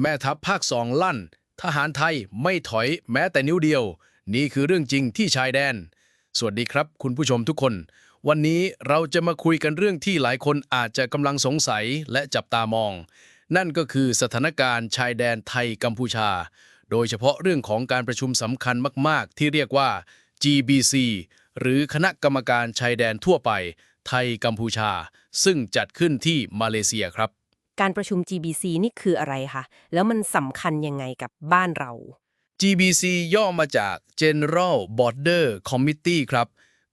แม่ทัพภาคสองลั่น ทหารไทยไม่ถอยแม้แต่นิ้วเดียว นี่คือเรื่องจริงที่ชายแดน สวัสดีครับ คุณผู้ชมทุกคน วันนี้เราจะมาคุยกันเรื่องที่หลายคนอาจจะกำลังสงสัยและจับตามอง นั่นก็คือสถานการณ์ชายแดนไทยกัมพูชา โดยเฉพาะเรื่องของการประชุมสำคัญมาก ๆ ที่เรียกว่า GBC หรือคณะกรรมการชายแดนทั่วไป ไทยกัมพูชา ซึ่งจัดขึ้นที่มาเลเซียครับ การประชุม GBC นี่คืออะไรคะแล้วมันสำคัญยังไงกับบ้านเรา GBC ย่อมาจาก General Border Committee ครับ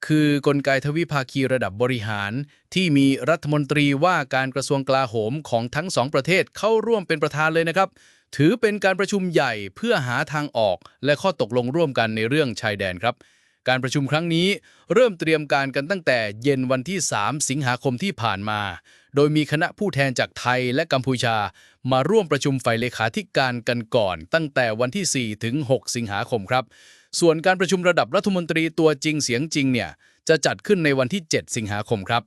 คือกลไกทวิภาคีระดับบริหาร ที่มีรัฐมนตรีว่าการกระทรวงกลาโหมของทั้งสองประเทศเข้าร่วมเป็นประธานเลยนะครับ ถือเป็นการประชุมใหญ่เพื่อหาทางออกและข้อตกลงร่วมกันในเรื่องชายแดนครับ การประชุมครั้งนี้เริ่มเตรียมการกันตั้งแต่เย็นวันที่ 3 สิงหาคมที่ผ่านมา โดยมีคณะผู้แทนจากไทยและกัมพูชา มาร่วมประชุมฝ่ายเลขาธิการกันก่อน ตั้งแต่วันที่ 4 ถึง 6 สิงหาคมครับ ส่วนการประชุมระดับรัฐมนตรีตัวจริงเสียงจริงเนี่ยจะจัดขึ้นในวันที่ 7 สิงหาคมครับ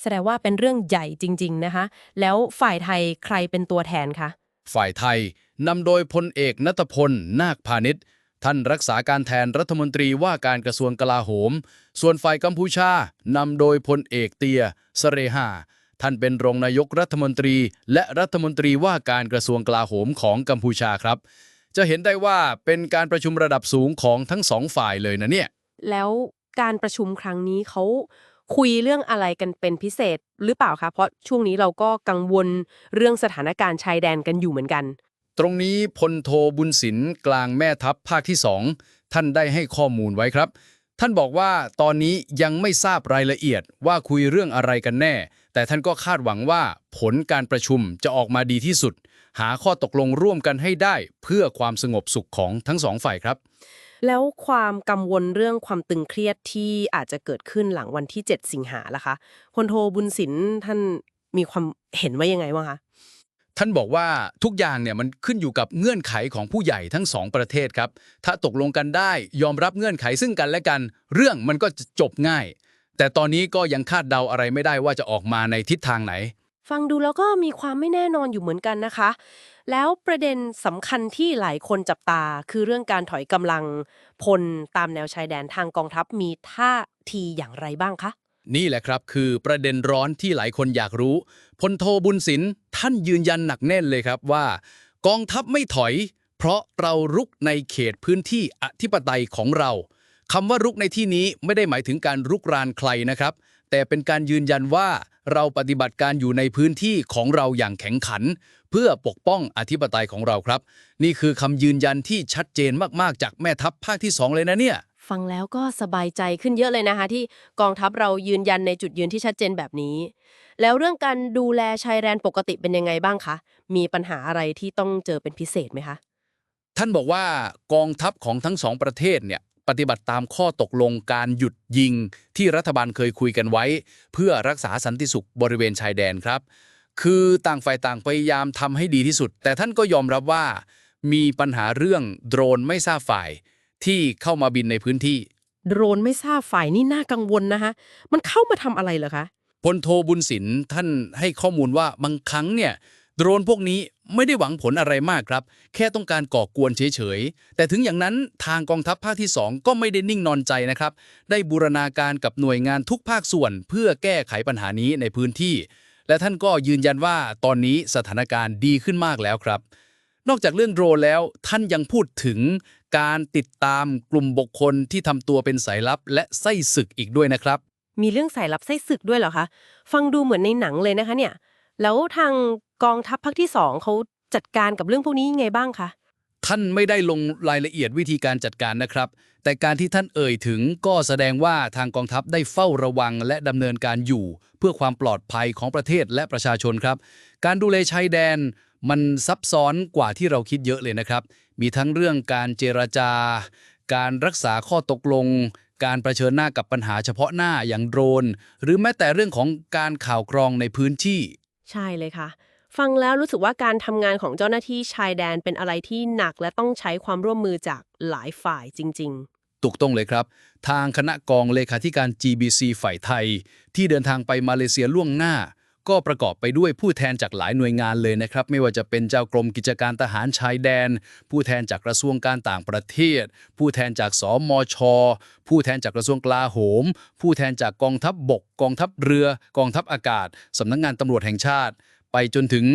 แสดงว่าเป็นเรื่องใหญ่จริง ๆนะคะ แล้วฝ่ายไทยใครเป็นตัวแทนคะฝ่ายไทยนำโดยพลเอกนัตพลนาคพาณิชย์ ท่านรักษาการแทนรัฐมนตรีว่าการกระทรวงกลาโหม ส่วนฝ่ายกัมพูชานำโดยพลเอกเตียสเรหาท่านเป็นรองนายกรัฐมนตรี และรัฐมนตรีว่าการกระทรวงกลาโหมของกัมพูชาครับ จะเห็นได้ว่าเป็นการประชุมระดับสูงของทั้งสองฝ่ายเลยนะเนี่ย แล้วการประชุมครั้งนี้เขาคุยเรื่องอะไรกันเป็นพิเศษหรือเปล่าคะเพราะช่วงนี้เราก็กังวลเรื่องสถานการณ์ชายแดนกันอยู่เหมือนกัน ตรงนี้พลโทบุญสินกลางแม่ทัพภาคที่สองท่านได้ให้ข้อมูลไว้ครับ ท่านบอกว่าตอนนี้ยังไม่ทราบรายละเอียดว่าคุยเรื่องอะไรกันแน่ แต่ท่านก็คาดหวังว่าผลการประชุมจะออกมาดีที่สุด หาข้อตกลงร่วมกันให้ได้ เพื่อความสงบสุขของทั้งสองฝ่ายครับ แล้วความกังวลเรื่องความตึงเครียดที่อาจจะเกิดขึ้นหลังวันที่ 7 สิงหาล่ะคะพลโทบุญสินท่านมีความเห็นว่ายังไงบ้างคะ ท่านบอกว่าทุกอย่างเนี่ยมันขึ้นอยู่กับเงื่อนไขของผู้ใหญ่ทั้งสองประเทศครับ ถ้าตกลงกันได้ยอมรับเงื่อนไขซึ่งกันและกัน เรื่องมันก็จะจบง่าย แต่ตอนนี้ก็ยังคาดเดาอะไรไม่ได้ว่าจะออกมาในทิศทางไหน ฟังดูแล้วก็มีความไม่แน่นอนอยู่เหมือนกันนะคะ แล้วประเด็นสำคัญที่หลายคนจับตาคือเรื่องการถอยกำลังพลตามแนวชายแดนทางกองทัพมีท่าทีอย่างไรบ้างคะ นี่แหละครับคือประเด็นร้อนที่หลายคนอยากรู้พลโทบุญสินท่านยืนยันหนักแน่นเลยครับว่า กองทัพไม่ถอย เพราะเรารุกในเขตพื้นที่อธิปไตยของเราคำว่ารุกในที่นี้ไม่ได้หมายถึงการรุกรานใครนะครับ แต่เป็นการยืนยันว่าเราปฏิบัติการอยู่ในพื้นที่ของเราอย่างแข็งขัน เพื่อปกป้องอธิปไตยของเราครับ นี่คือคำยืนยันที่ชัดเจนมากๆ จากแม่ทัพภาคที่สองเลยนะเนี่ย ฟังแล้วก็สบายใจขึ้นเยอะเลยนะคะ ที่กองทัพเรายืนยันในจุดยืนที่ชัดเจนแบบนี้ แล้วเรื่องการดูแลชายแดนปกติเป็นยังไงบ้างคะ มีปัญหาอะไรที่ต้องเจอเป็นพิเศษไหมคะ ท่านบอกว่ากองทัพของทั้งสองประเทศเนี่ยปฏิบัติตามข้อตกลงการหยุดยิงที่รัฐบาลเคยคุยกันไว้ เพื่อรักษาสันติสุขบริเวณชายแดนครับ คือต่างฝ่ายต่างพยายามทำให้ดีที่สุด แต่ท่านก็ยอมรับว่า มีปัญหาเรื่องโดรนไม่ทราบฝ่าย ที่เข้ามาบินในพื้นที่ โดรนไม่ทราบฝ่ายนี่น่ากังวลนะคะ มันเข้ามาทำอะไรเหรอคะ พลโทบุญสินท่านให้ข้อมูลว่าบางครั้งเนี่ย โดรนพวกนี้ไม่ได้หวังผลอะไรมากครับ แค่ต้องการก่อกวนเฉยๆ แต่ถึงอย่างนั้นทางกองทัพภาคที่ 2 ก็ไม่ได้นิ่งนอนใจนะครับ ได้บูรณาการกับหน่วยงานทุกภาคส่วน เพื่อแก้ไขปัญหานี้ในพื้นที่ และท่านก็ยืนยันว่าตอนนี้สถานการณ์ดีขึ้นมากแล้วครับ นอกจากเรื่องโดรนแล้วท่านยังพูดถึง การติดตามกลุ่มบุคคลที่ทำตัวเป็นสายลับและไส้ศึกอีกด้วยนะครับ มีเรื่องสายลับไส้ศึกด้วยเหรอคะ ฟังดูเหมือนในหนังเลยนะคะเนี่ย แล้วทางกองทัพภาคที่สองเขาจัดการกับเรื่องพวกนี้ยังไงบ้างคะ ท่านไม่ได้ลงรายละเอียดวิธีการจัดการนะครับ แต่การที่ท่านเอ่ยถึงก็แสดงว่าทางกองทัพได้เฝ้าระวังและดำเนินการอยู่ เพื่อความปลอดภัยของประเทศและประชาชนครับ การดูแลชายแดน มันซับซ้อนกว่าที่เราคิดเยอะเลยนะครับ มีทั้งเรื่องการเจรจา การรักษาข้อตกลง การประเชิญหน้ากับปัญหาเฉพาะหน้าอย่างโดรน หรือแม้แต่เรื่องของการข่าวกรองในพื้นที่ ใช่เลยค่ะ ฟังแล้วรู้สึกว่าการทำงานของเจ้าหน้าที่ชายแดนเป็นอะไรที่หนักและต้องใช้ความร่วมมือจากหลายฝ่ายจริงถูกต้องเลยครับ ทางคณะกองเลขาธิการ GBC ฝ่ายไทย ที่เดินทางไปมาเลเซียล่วงหน้า ก็ประกอบไปด้วยผู้แทนจากหลายหน่วยงานเลยนะครับ ไม่ว่าจะเป็นเจ้ากรมกิจการทหารชายแดน ผู้แทนจากกระทรวงการต่างประเทศ ผู้แทนจากสมช ผู้แทนจากกระทรวงกลาโหม ผู้แทนจากกองทัพบบก กองทัพเรือ กองทัพอากาศสำนักงงานตำรวจแห่งชาติ ไปจนถึง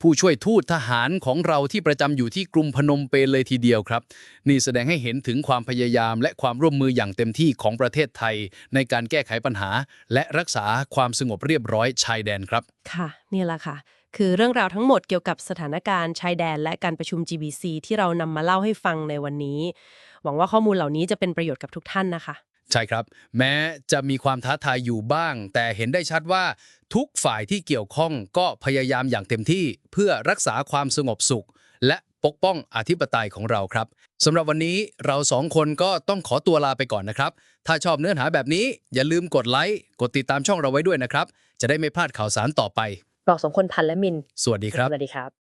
ผู้ช่วยทูตทหารของเราที่ประจำอยู่ที่กรุงพนมเปญเลยทีเดียวครับ นี่แสดงให้เห็นถึงความพยายามและความร่วมมืออย่างเต็มที่ของประเทศไทย ในการแก้ไขปัญหา และรักษาความสงบเรียบร้อยชายแดนครับ ค่ะ นี่แหละค่ะ คือเรื่องราวทั้งหมดเกี่ยวกับสถานการณ์ชายแดน และการประชุม GBC ที่เรานำมาเล่าให้ฟังในวันนี้ หวังว่าข้อมูลเหล่านี้จะเป็นประโยชน์กับทุกท่านนะคะ ใช่ครับ แม้จะมีความท้าทายอยู่บ้าง แต่เห็นได้ชัดว่าทุกฝ่ายที่เกี่ยวข้องก็พยายามอย่างเต็มที่เพื่อรักษาความสงบสุข และปกป้องอธิปไตยของเราครับสำหรับวันนี้เราสองคนก็ต้องขอตัวลาไปก่อนนะครับ ถ้าชอบเนื้อหาแบบนี้อย่าลืมกดไลค์กดติดตามช่องเราไว้ด้วยนะครับ จะได้ไม่พลาดข่าวสารต่อไป เราสองคนพันและมิน สวัสดีครับ สวัสดีครับ